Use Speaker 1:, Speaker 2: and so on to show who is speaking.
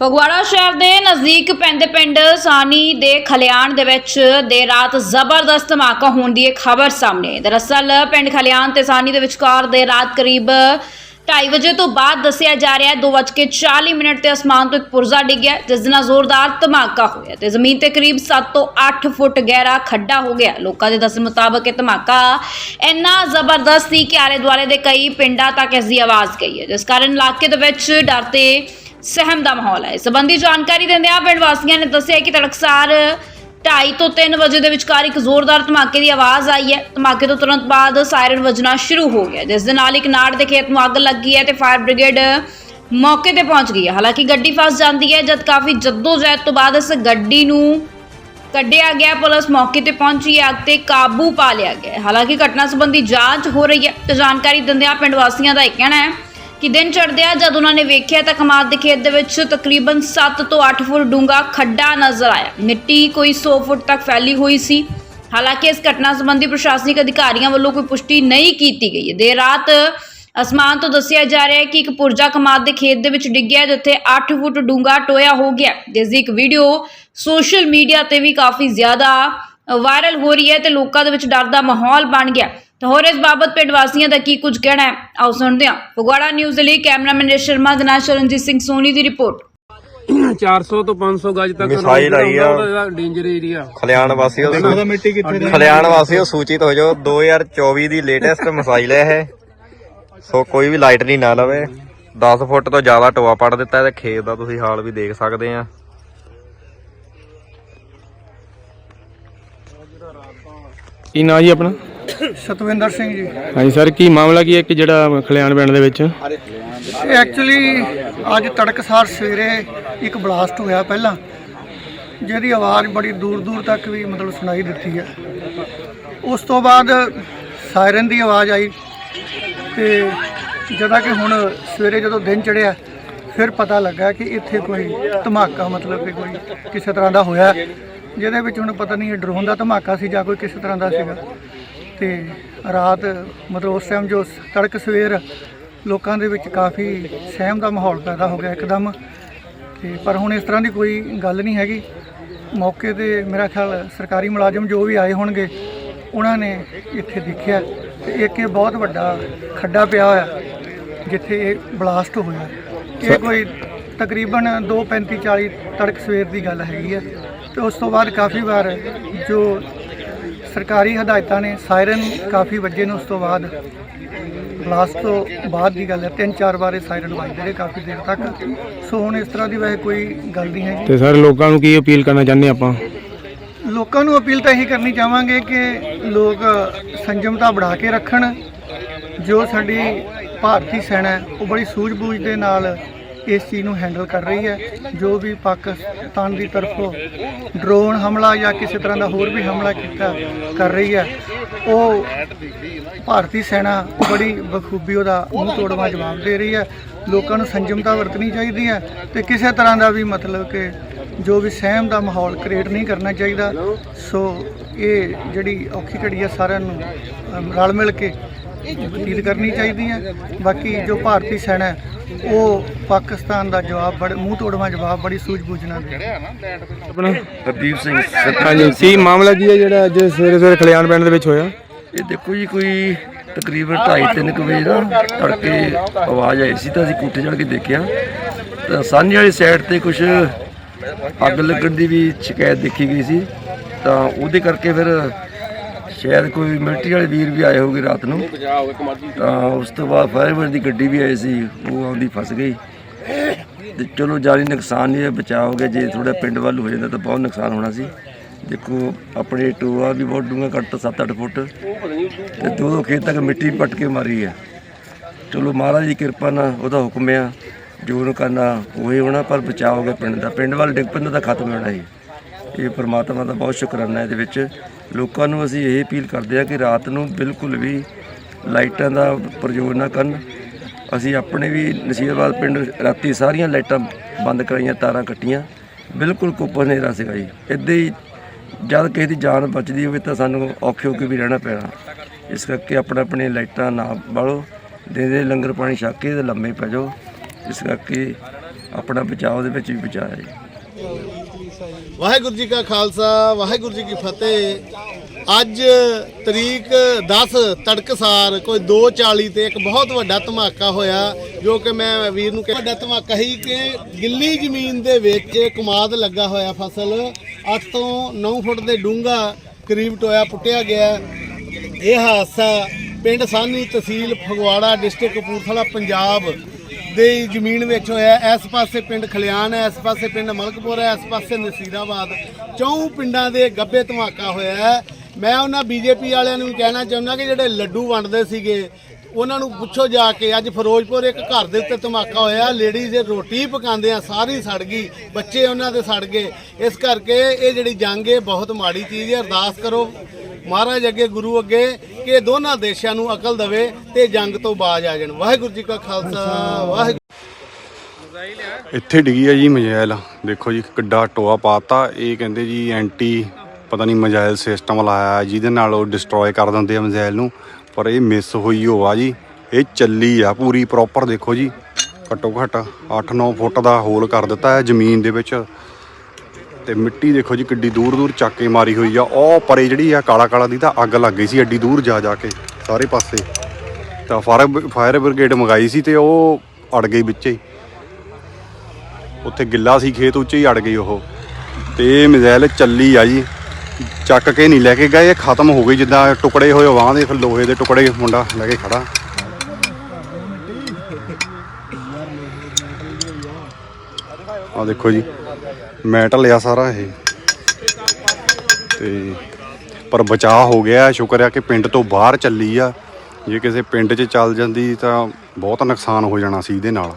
Speaker 1: ਫਗਵਾੜਾ ਸ਼ਹਿਰ ਦੇ ਨਜ਼ਦੀਕ ਪੈਂਦੇ ਪਿੰਡ ਸਾਨੀ ਦੇ ਖਲਿਆਣ ਦੇ ਵਿੱਚ ਦੇਰ ਰਾਤ ਜ਼ਬਰਦਸਤ ਧਮਾਕਾ ਹੋਣ ਦੀ ਇੱਕ ਖਬਰ ਸਾਹਮਣੇ ਆਈ। ਦਰਅਸਲ, ਪਿੰਡ ਖਲਿਆਣ ਤੇ ਸਾਨੀ ਦੇ ਵਿਚਕਾਰ ਦੇ ਰਾਤ ਕਰੀਬ 2:30 ਵਜੇ ਤੋਂ ਬਾਅਦ ਦੱਸਿਆ ਜਾ ਰਿਹਾ ਹੈ 2:40 ਮਿੰਟ ਤੇ ਅਸਮਾਨ ਤੋਂ ਇੱਕ ਪੁਰਜ਼ਾ ਡਿੱਗਿਆ ਜਿਸ ਦੇ ਨਾਲ ਜ਼ੋਰਦਾਰ ਧਮਾਕਾ ਹੋਇਆ ਤੇ ਜ਼ਮੀਨ ਤੇ ਕਰੀਬ 7 ਤੋਂ 8 ਫੁੱਟ ਗਹਿਰਾ ਖੱਡਾ ਹੋ ਗਿਆ ਲੋਕਾਂ ਦੇ ਦੱਸਣ ਮੁਤਾਬਕ ਇਹ ਧਮਾਕਾ ਇੰਨਾ ਜ਼ਬਰਦਸਤ ਸੀ ਕਿ ਆਲੇ ਦੁਆਲੇ ਦੇ ਕਈ ਪਿੰਡਾਂ ਤੱਕ ਇਸ ਦੀ ਆਵਾਜ਼ ਗਈ ਹੈ ਜਿਸ ਕਾਰਨ ਇਲਾਕੇ ਦੇ ਵਿੱਚ ਡਰ ਤੇ ਸਹਿਮ ਦਾ ਮਾਹੌਲ ਹੈ। ਇਸ ਸੰਬੰਧੀ ਜਾਣਕਾਰੀ ਦਿੰਦਿਆਂ ਪਿੰਡ ਵਾਸੀਆਂ ਨੇ ਦੱਸਿਆ ਕਿ ਤੜਕਸਾਰ 2:30 ਤੋਂ 3 ਵਜੇ ਦੇ ਵਿਚਕਾਰ ਇੱਕ ਜ਼ੋਰਦਾਰ ਧਮਾਕੇ ਦੀ ਆਵਾਜ਼ ਆਈ ਹੈ। ਧਮਾਕੇ ਤੋਂ ਤੁਰੰਤ ਬਾਅਦ ਸਾਇਰਨ ਵੱਜਣਾ ਸ਼ੁਰੂ ਹੋ ਗਿਆ। ਜਿਸ ਦੇ ਨਾਲ ਇੱਕ ਨਾੜ ਦੇ ਖੇਤ ਨੂੰ ਅੱਗ ਲੱਗੀ ਹੈ ਤੇ ਫਾਇਰ ਬ੍ਰਿਗੇਡ ਮੌਕੇ ਤੇ ਪਹੁੰਚ ਗਈ ਹੈ। ਹਾਲਾਂਕਿ ਗੱਡੀ ਫਸ ਜਾਂਦੀ ਹੈ ਜਦ ਕਾਫੀ ਜੱਦੋ-ਜਹਿਦ ਤੋਂ ਬਾਅਦ ਇਸ ਗੱਡੀ ਨੂੰ ਕੱਢਿਆ ਗਿਆ। ਪੁਲਿਸ ਮੌਕੇ ਤੇ ਪਹੁੰਚੀ ਹੈ, ਅੱਗ ਤੇ ਕਾਬੂ ਪਾ ਲਿਆ ਗਿਆ ਹਾਲਾਂਕਿ ਘਟਨਾ ਸੰਬੰਧੀ ਜਾਂਚ ਹੋ ਰਹੀ ਹੈ। ਤੇ ਜਾਣਕਾਰੀ ਦਿੰਦਿਆਂ ਪਿੰਡ ਵਾਸੀਆਂ ਦਾ ਇਹ ਕਹਿਣਾ ਹੈ ਕਿ ਦਿਨ ਚੜ੍ਹਦਿਆਂ ਜਦ ਉਹਨਾਂ ਨੇ ਵੇਖਿਆ ਤਾਂ ਕਮਾਦ ਦੇ ਖੇਤ ਦੇ ਵਿੱਚ ਤਕਰੀਬਨ 7 ਤੋਂ 8 ਫੁੱਟ ਡੂੰਘਾ ਖੱਡਾ ਨਜ਼ਰ ਆਇਆ। ਮਿੱਟੀ ਕੋਈ 100 ਫੁੱਟ ਤੱਕ ਫੈਲੀ ਹੋਈ ਸੀ। ਹਾਲਾਂਕਿ ਇਸ ਘਟਨਾ ਸੰਬੰਧੀ ਪ੍ਰਸ਼ਾਸਨਿਕ ਅਧਿਕਾਰੀਆਂ ਵੱਲੋਂ ਕੋਈ ਪੁਸ਼ਟੀ ਨਹੀਂ ਕੀਤੀ ਗਈ ਹੈ। ਦੇਰ ਰਾਤ ਅਸਮਾਨ ਤੋਂ ਦੱਸਿਆ ਜਾ ਰਿਹਾ ਹੈ ਕਿ ਇੱਕ ਪੁਰਜਾ ਕਮਾਦ ਦੇ ਖੇਤ ਦੇ ਵਿੱਚ ਡਿੱਗਿਆ ਜਿੱਥੇ 8 ਫੁੱਟ ਡੂੰਘਾ ਟੋਇਆ ਹੋ ਗਿਆ ਜਿਸ ਦੀ ਇੱਕ ਵੀਡੀਓ ਸੋਸ਼ਲ ਮੀਡੀਆ ਤੇ ਵੀ ਕਾਫੀ ਜ਼ਿਆਦਾ ਵਾਇਰਲ ਹੋ ਰਹੀ ਹੈ ਤੇ ਲੋਕਾਂ ਦੇ ਵਿੱਚ ਡਰ ਦਾ ਮਾਹੌਲ ਬਣ ਗਿਆ ਤਾਂ ਹੋਰ ਇਸ ਬਾਬਤ ਪਿੰਡ ਵਾਸੀਆਂ ਦਾ ਕੀ ਕੁਝ ਕਹਿਣਾ ਹੈ? ਆਓ ਸੁਣਦੇ ਹਾਂ। ਫਗਵਾੜਾ ਨਿਊਜ਼ ਦੇ ਲਈ ਕੈਮਰਾਮੈਨ ਸ਼ਰਮਾ ਦੇ ਨਾਲ ਸ਼ਰਨਜੀਤ ਸਿੰਘ ਸੋਨੀ ਦੀ ਰਿਪੋਰਟ।
Speaker 2: 400 ਤੋਂ 500 ਗਜ ਤੱਕ
Speaker 3: ਮਿਸਾਈਲ ਆਈ ਆ।
Speaker 2: ਡੇਂਜਰ ਏਰੀਆ
Speaker 3: ਖਲਿਆਣ ਵਾਸੀਓ ਖਲਿਆਣ ਵਾਸੀਓ ਸੂਚਿਤ ਹੋ ਜਾਓ 2024 ਦੀ ਲੇਟੈਸਟ ਮਿਸਾਈਲ ਹੈ ਇਹ। ਸੋ ਕੋਈ ਵੀ ਲਾਈਟ ਨਹੀਂ ਨਾ ਲਵੇ। 10 ਫੁੱਟ ਤੋਂ ਜ਼ਿਆਦਾ ਟੋਆ ਪੜ ਦਿੱਤਾ ਹੈ ਤੇ ਖੇਤ ਦਾ ਤੁਸੀਂ ਹਾਲ ਵੀ ਦੇਖ ਸਕਦੇ ਆ।
Speaker 4: ਕੀ ਨਾਂ ਜੀ ਆਪਣਾ?
Speaker 5: ਸਤਵਿੰਦਰ ਸਿੰਘ ਜੀ।
Speaker 4: ਹਾਂਜੀ ਸਰ ਕੀ ਮਾਮਲਾ ਕੀ ਹੈ ਕਿ ਜਿਹੜਾ ਖਲਿਆਣ ਪਿੰਡ ਦੇ ਵਿੱਚ?
Speaker 5: ਐਕਚੁਅਲੀ ਅੱਜ ਤੜਕਸਾਰ ਸਵੇਰੇ ਇੱਕ ਬਲਾਸਟ ਹੋਇਆ ਪਹਿਲਾਂ। ਜਿਹਦੀ ਆਵਾਜ਼ ਬੜੀ ਦੂਰ ਦੂਰ ਤੱਕ ਵੀ ਮਤਲਬ ਸੁਣਾਈ ਦਿੱਤੀ ਹੈ। ਉਸ ਤੋਂ ਬਾਅਦ ਸਾਇਰਨ ਦੀ ਆਵਾਜ਼ ਆਈ ਤੇ ਜਦਾ ਕਿ ਹੁਣ ਸਵੇਰੇ ਜਦੋਂ ਦਿਨ ਚੜਿਆ ਫਿਰ ਪਤਾ ਲੱਗਾ ਕਿ ਇੱਥੇ ਕੋਈ ਧਮਾਕਾ ਮਤਲਬ ਕਿ ਕੋਈ ਕਿਸੇ ਤਰ੍ਹਾਂ ਦਾ ਹੋਇਆ। ਜਿਹਦੇ ਵਿੱਚ ਹੁਣ ਪਤਾ ਨਹੀਂ ਇਹ ਡਰੋਨ ਦਾ ਧਮਾਕਾ ਸੀ ਜਾਂ ਕੋਈ ਕਿਸੇ ਤਰ੍ਹਾਂ ਦਾ ਸੀਗਾ। ਤੇ ਰਾਤ ਮਤਲਬ ਉਸ ਟਾਈਮ ਜੋ ਤੜਕ ਸਵੇਰ ਲੋਕਾਂ ਦੇ ਵਿੱਚ ਕਾਫੀ ਸਹਿਮ ਦਾ ਮਾਹੌਲ ਪੈਦਾ ਹੋ ਗਿਆ ਇੱਕਦਮ। ਤੇ ਪਰ ਹੁਣ ਇਸ ਤਰ੍ਹਾਂ ਦੀ ਕੋਈ ਗੱਲ ਨਹੀਂ ਹੈਗੀ। ਮੌਕੇ ਤੇ ਮੇਰਾ ਖਿਆਲ ਸਰਕਾਰੀ ਮੁਲਾਜ਼ਮ ਜੋ ਵੀ ਆਏ ਹੋਣਗੇ ਉਹਨਾਂ ਨੇ ਇੱਥੇ ਦੇਖਿਆ। ਤੇ ਇੱਕ ਇਹ ਬਹੁਤ ਵੱਡਾ ਖੱਡਾ ਪਿਆ ਹੋਇਆ ਜਿੱਥੇ ਇਹ ਬਲਾਸਟ ਹੋਇਆ। ਇਹ ਕੋਈ ਤਕਰੀਬਨ 2:35 40 ਤੜਕ ਸਵੇਰ ਦੀ ਗੱਲ ਹੈਗੀ ਹੈ। ਤੇ ਉਸ ਤੋਂ ਬਾਅਦ ਕਾਫੀ ਵਾਰ ਜੋ ਸਰਕਾਰੀ ਹਦਾਇਤਾਂ ਨੇ ਸਾਇਰਨ ਕਾਫੀ ਵੱਜੇ ਨੇ ਉਸ ਤੋਂ ਬਾਅਦ ਬਲਾਸਟ ਤੋਂ ਬਾਅਦ ਦੀ ਗੱਲ ਹੈ ਤਿੰਨ ਚਾਰ ਵਾਰ ਇਹ ਸਾਇਰਨ ਵੱਜਦੇ ਰਹੇ ਕਾਫੀ ਦੇਰ ਤੱਕ। ਸੋ ਹੁਣ ਇਸ ਤਰ੍ਹਾਂ ਦੀ ਵੈਸੇ ਕੋਈ ਗੱਲ ਨਹੀਂ ਹੈਗੀ।
Speaker 4: ਤੇ ਸਰ ਲੋਕਾਂ ਨੂੰ ਕੀ ਅਪੀਲ ਕਰਨਾ ਚਾਹੁੰਦੇ ਆਪਾਂ?
Speaker 5: ਲੋਕਾਂ ਨੂੰ ਅਪੀਲ ਤਾਂ ਇਹੀ ਕਰਨੀ ਚਾਹਾਂਗੇ ਕਿ ਲੋਕ ਸੰਜਮਤਾ ਬਣਾ ਕੇ ਰੱਖਣ। ਜੋ ਸਾਡੀ ਭਾਰਤੀ ਸੈਨਾ ਹੈ ਉਹ ਬੜੀ ਸੂਝ-ਬੂਝ ਦੇ ਨਾਲ ਇਸ ਚੀਜ਼ ਨੂੰ ਹੈਂਡਲ ਕਰ ਰਹੀ ਹੈ, ਜੋ ਵੀ ਪਾਕਿਸਤਾਨ ਦੀ ਤਰਫੋਂ ਡਰੋਨ ਹਮਲਾ ਜਾਂ ਕਿਸੇ ਤਰ੍ਹਾਂ ਦਾ ਹੋਰ ਵੀ ਹਮਲਾ ਕੀਤਾ ਕਰ ਰਹੀ ਹੈ, ਉਹ ਭਾਰਤੀ ਸੈਨਾ ਬੜੀ ਬਖੂਬੀ ਉਹਦਾ ਮੂੰਹ ਤੋੜਵਾ ਜਵਾਬ ਦੇ ਰਹੀ ਹੈ। ਲੋਕਾਂ ਨੂੰ ਸੰਜਮਤਾ ਵਰਤਣੀ ਚਾਹੀਦੀ ਹੈ ਤੇ ਕਿਸੇ ਤਰ੍ਹਾਂ ਦਾ ਵੀ ਮਤਲਬ ਕਿ ਜੋ ਵੀ ਸਹਿਮ ਦਾ ਮਾਹੌਲ ਕ੍ਰੀਏਟ ਨਹੀਂ ਕਰਨਾ ਚਾਹੀਦਾ। ਸੋ ਇਹ ਜਿਹੜੀ ਔਖੀ ਘੜੀ ਹੈ, ਸਾਰਿਆਂ ਨੂੰ ਰਲ ਮਿਲ ਕੇ ਬਤੀਤ ਕਰਨੀ ਚਾਹੀਦੀ ਹੈ। ਬਾਕੀ ਜੋ ਭਾਰਤੀ ਸੈਨਾ ਉਹ ਪਾਕਿਸਤਾਨ ਦਾ ਜਵਾਬ ਬੜੇ ਮੂੰਹ ਤੋੜਵਾ ਜਵਾਬ ਬੜੀ ਸੂਝ-ਬੂਝ ਨਾਲ ਦੇ।
Speaker 4: ਆਪਣਾ
Speaker 6: ਹਰਦੀਪ ਸਿੰਘ
Speaker 4: ਹਾਂਜੀ ਕੀ ਮਾਮਲਾ ਕੀ ਹੈ ਜਿਹੜਾ ਅੱਜ ਸਵੇਰੇ ਸਵੇਰੇ ਖਲਿਆਣ ਪਿੰਡ ਦੇ ਵਿੱਚ ਹੋਇਆ?
Speaker 6: ਇਹ ਦੇਖੋ ਜੀ ਕੋਈ ਤਕਰੀਬਨ 2:30 ਵਜੇ ਨਾ ਤੜਕੇ ਆਵਾਜ਼ ਆਈ ਸੀ ਤਾਂ ਅਸੀਂ ਕੋਠੇ ਚੜ੍ਹ ਕੇ ਦੇਖਿਆ। ਤਾਂ ਸਾਹਨੀ ਵਾਲੀ ਸਾਈਡ ਤੇ ਕੁਝ ਅੱਗ ਲੱਗਣ ਦੀ ਵੀ ਸ਼ਿਕਾਇਤ ਦੇਖੀ ਗਈ ਸੀ। ਤਾਂ ਉਹਦੇ ਕਰਕੇ ਫਿਰ ਸ਼ਾਇਦ ਕੋਈ ਮਿਲਟਰੀ ਵਾਲੇ ਵੀਰ ਵੀ ਆਏ ਹੋਗੇ ਰਾਤ ਨੂੰ। ਤਾਂ ਉਸ ਤੋਂ ਬਾਅਦ ਫਾਇਰ ਦੀ ਗੱਡੀ ਵੀ ਆਈ ਸੀ, ਉਹ ਆਉਂਦੀ ਫਸ ਗਈ। ਤੇ ਚਲੋ ਜਾਨੀ ਨੁਕਸਾਨ ਨਹੀਂ ਹੈ, ਬਚਾਅ ਹੋ ਗਿਆ। ਜੇ ਥੋੜਾ ਪਿੰਡ ਵੱਲ ਹੋ ਜਾਂਦਾ ਤਾਂ ਬਹੁਤ ਨੁਕਸਾਨ ਹੋਣਾ ਸੀ। ਦੇਖੋ, ਆਪਣੇ ਟੋਆ ਵੀ ਬਹੁਤ ਡੂੰਘਾ ਕੱਟ 7-8 ਫੁੱਟ। ਤੇ ਦੋ ਦੋ ਖੇਤ ਤੱਕ ਮਿੱਟੀ ਪੱਟ ਕੇ ਮਾਰੀ ਹੈ। ਚਲੋ ਮਹਾਰਾਜ ਦੀ ਕਿਰਪਾ ਨਾਲ ਉਹਦਾ ਹੁਕਮ ਆ, ਜੋ ਉਹਨੂੰ ਕਰਨਾ ਉਹੀ ਹੋਣਾ, ਪਰ ਬਚਾਅ ਹੋ ਗਿਆ ਪਿੰਡ ਦਾ। ਪਿੰਡ ਵੱਲ ਡਿੱਗ ਪੈਂਦਾ ਤਾਂ ਖਤਮ ਹੋਣਾ ਸੀ ਇਹ ਪਰਮਾਤਮਾ ਦਾ ਬਹੁਤ ਸ਼ੁਕਰਾਨਾ ਇਹਦੇ ਵਿੱਚ। ਲੋਕਾਂ ਨੂੰ ਅਸੀਂ ਇਹ ਅਪੀਲ ਕਰਦੇ ਹਾਂ ਕਿ ਰਾਤ ਨੂੰ ਬਿਲਕੁਲ ਵੀ ਲਾਈਟਾਂ ਦਾ ਪ੍ਰਯੋਗ ਨਾ ਕਰਨ। ਅਸੀਂ ਆਪਣੇ ਵੀ ਨਸੀਬਾਬਾਦ ਪਿੰਡ ਰਾਤੀ ਸਾਰੀਆਂ ਲਾਈਟਾਂ ਬੰਦ ਕਰਾਈਆਂ, ਤਾਰਾਂ ਕੱਟੀਆਂ। ਬਿਲਕੁਲ ਕੁੱਪ ਹਨੇਰਾ ਸੀਗਾ ਜੀ। ਇੱਦਾਂ ਹੀ ਜਦ ਕਿਸੇ ਦੀ ਜਾਨ ਬਚਦੀ ਹੋਵੇ ਤਾਂ ਸਾਨੂੰ ਔਖੇ ਹੋ ਕੇ ਵੀ ਰਹਿਣਾ ਪੈਣਾ। ਇਸ ਕਰਕੇ ਆਪਣਾ ਆਪਣੇ ਲਾਈਟਾਂ ਨਾ ਬਾਲੋ ਦੇ ਦੇ ਲੰਗਰ ਪਾਣੀ ਛਕ ਕੇ ਤੇ ਲੰਮੇ ਪੈ ਜਾਓ। ਇਸ ਕਰਕੇ ਆਪਣਾ ਬਚਾਅ ਦੇ ਵਿੱਚ ਵੀ ਬਚਾਇਆ ਜੀ।
Speaker 7: ਵਾਹਿਗੁਰੂ ਜੀ ਕਾ ਖਾਲਸਾ, ਵਾਹਿਗੁਰੂ ਜੀ ਕੀ ਫਤਿਹ। ਅੱਜ ਤਰੀਕ 10 ਤੜਕਸਾਰ, ਕੋਈ 2:40 ਤੇ ਇੱਕ ਬਹੁਤ ਵੱਡਾ ਧਮਾਕਾ ਹੋਇਆ, ਜੋ ਕਿ ਮੈਂ ਵੀਰ ਨੂੰ ਕਿਹਾ ਵੱਡਾ ਧਮਾਕਾ ਹੀ ਕਿ ਗਿੱਲੀ ਜ਼ਮੀਨ ਦੇ ਵਿੱਚ ਕਮਾਦ ਲੱਗਾ ਹੋਇਆ ਫਸਲ। 8 ਤੋਂ 9 ਫੁੱਟ ਦੇ ਡੂੰਘਾ ਕਰੀਬ ਟੋਇਆ ਪੁੱਟਿਆ ਗਿਆ। ਇਹ ਹਾਦਸਾ ਪਿੰਡ ਸਾਨੀ ਤਹਿਸੀਲ ਫਗਵਾੜਾ, ਡਿਸਟ੍ਰਿਕਟ ਕਪੂਰਥਲਾ, ਪੰਜਾਬ ਦੇ ਜ਼ਮੀਨ ਵਿੱਚ ਹੋਇਆ ਇਸ ਪਾਸੇ ਪਿੰਡ ਖਲਿਆਣ ਹੈ, ਇਸ ਪਾਸੇ ਪਿੰਡ ਮਲਕਪੁਰ ਹੈ, ਇਸ ਪਾਸੇ ਨਸੀਰਾਬਾਦ। ਚੌਂ ਪਿੰਡਾਂ ਦੇ ਗੱਬੇ ਧਮਾਕਾ ਹੋਇਆ ਹੈ। ਮੈਂ ਉਹਨਾਂ ਬੀਜੇਪੀ ਵਾਲਿਆਂ ਨੂੰ ਕਹਿਣਾ ਚਾਹੁੰਦਾ ਕਿ ਜਿਹੜੇ ਲੱਡੂ ਵੰਡਦੇ ਸੀਗੇ ਉਹਨਾਂ ਨੂੰ ਪੁੱਛੋ ਜਾ ਕੇ, ਅੱਜ ਫਿਰੋਜ਼ਪੁਰ ਇੱਕ ਘਰ ਦੇ ਉੱਤੇ ਧਮਾਕਾ ਹੋਇਆ ਲੇਡੀਜ਼ ਰੋਟੀ ਪਕਾਉਂਦੇ ਆ, ਸਾਰੀ ਸੜ ਗਈ, ਬੱਚੇ ਉਹਨਾਂ ਦੇ ਸੜ ਗਏ। ਇਸ ਕਰਕੇ ਇਹ ਜਿਹੜੀ ਜੰਗ ਹੈ ਬਹੁਤ ਮਾੜੀ ਚੀਜ਼ ਹੈ, ਅਰਦਾਸ ਕਰੋ ਮਹਾਰਾਜ ਅੱਗੇ, ਗੁਰੂ ਅੱਗੇ, ਕਿ ਦੋਨਾਂ ਦੇਸ਼ਾਂ ਨੂੰ ਅਕਲ ਦੇਵੇ ਤੇ ਜੰਗ ਤੋਂ ਬਾਜ ਆ ਜਾਣ। ਵਾਹਿਗੁਰੂ ਜੀ ਕਾ ਖਾਲਸਾ, ਵਾਹਿਗੁਰੂ
Speaker 8: ਇੱਥੇ ਡਿੱਗੀ ਆ ਜੀ ਮਜਾਇਲ। ਦੇਖੋ ਜੀ, ਕਿੱਡਾ ਟੋਆ ਪਾਤਾ। ਇਹ ਕਹਿੰਦੇ ਜੀ ਐਂਟੀ ਪਤਾ ਨਹੀਂ ਮਜਾਇਲ ਸਿਸਟਮ ਲਾਇਆ, ਜਿਹਦੇ ਨਾਲ ਉਹ ਡਿਸਟਰੋਏ ਕਰ ਦਿੰਦੇ ਆ ਮਜਾਇਲ ਨੂੰ। ਪਰ ਇਹ ਮਿਸ ਹੋਈ ਹੋ ਆ ਜੀ। ਇਹ ਚੱਲੀ ਆ ਪੂਰੀ ਪ੍ਰੋਪਰ ਦੇਖੋ ਜੀ। ਘੱਟੋ ਘੱਟ 8-9 ਫੁੱਟ ਦਾ ਹੋਲ ਕਰ ਦਿੱਤਾ ਹੈ ਜ਼ਮੀਨ ਦੇ ਵਿੱਚ। ਤੇ ਮਿੱਟੀ ਦੇਖੋ ਜੀ ਕਿੱਡੀ ਦੂਰ ਦੂਰ ਚੱਕ ਕੇ ਮਾਰੀ ਹੋਈ ਆ। ਉਹ ਪਰੇ ਜਿਹੜੀ ਆ ਕਾਲਾ ਕਾਲਾ ਦੀ ਤਾਂ ਅੱਗ ਲੱਗ ਗਈ ਸੀ ਐਡੀ ਦੂਰ ਜਾ ਜਾ ਕੇ ਸਾਰੇ ਪਾਸੇ। ਤਾਂ ਫਾਇਰ ਫਾਇਰ ਬ੍ਰਿਗੇਡ ਮੰਗਾਈ ਸੀ ਤੇ ਉਹ ਅੜ ਗਈ ਵਿੱਚੇ ਹੀ। ਉੱਥੇ ਗਿੱਲਾ ਸੀ ਖੇਤ ਉੱਚੇ ਹੀ ਅੜ ਗਈ ਉਹ। ਤੇ ਇਹ ਮਿਜ਼ਾਈਲ ਚੱਲੀ ਆ ਜੀ। ਚੱਕ ਕੇ ਨਹੀਂ ਲੈ ਕੇ ਗਏ, ਇਹ ਖਤਮ ਹੋ ਗਈ ਜਿੱਦਾਂ ਟੁਕੜੇ ਹੋਏ ਵਾਹ ਦੇ, ਫਿਰ ਲੋਹੇ ਦੇ ਟੁਕੜੇ ਮੁੰਡਾ ਲੈ ਕੇ ਖੜਾ। ਆ ਦੇਖੋ ਜੀ, ਮੈਟਲ ਆ ਸਾਰਾ ਇਹ। ਤੇ ਪਰ ਬਚਾਅ ਹੋ ਗਿਆ, ਸ਼ੁਕਰ ਆ ਕਿ ਪਿੰਡ ਤੋਂ ਬਾਹਰ ਚੱਲੀ ਆ। ਜੇ ਕਿਸੇ ਪਿੰਡ 'ਚ ਚੱਲ ਜਾਂਦੀ ਤਾਂ ਬਹੁਤ ਨੁਕਸਾਨ ਹੋ ਜਾਣਾ ਸੀ ਇਹਦੇ ਨਾਲ।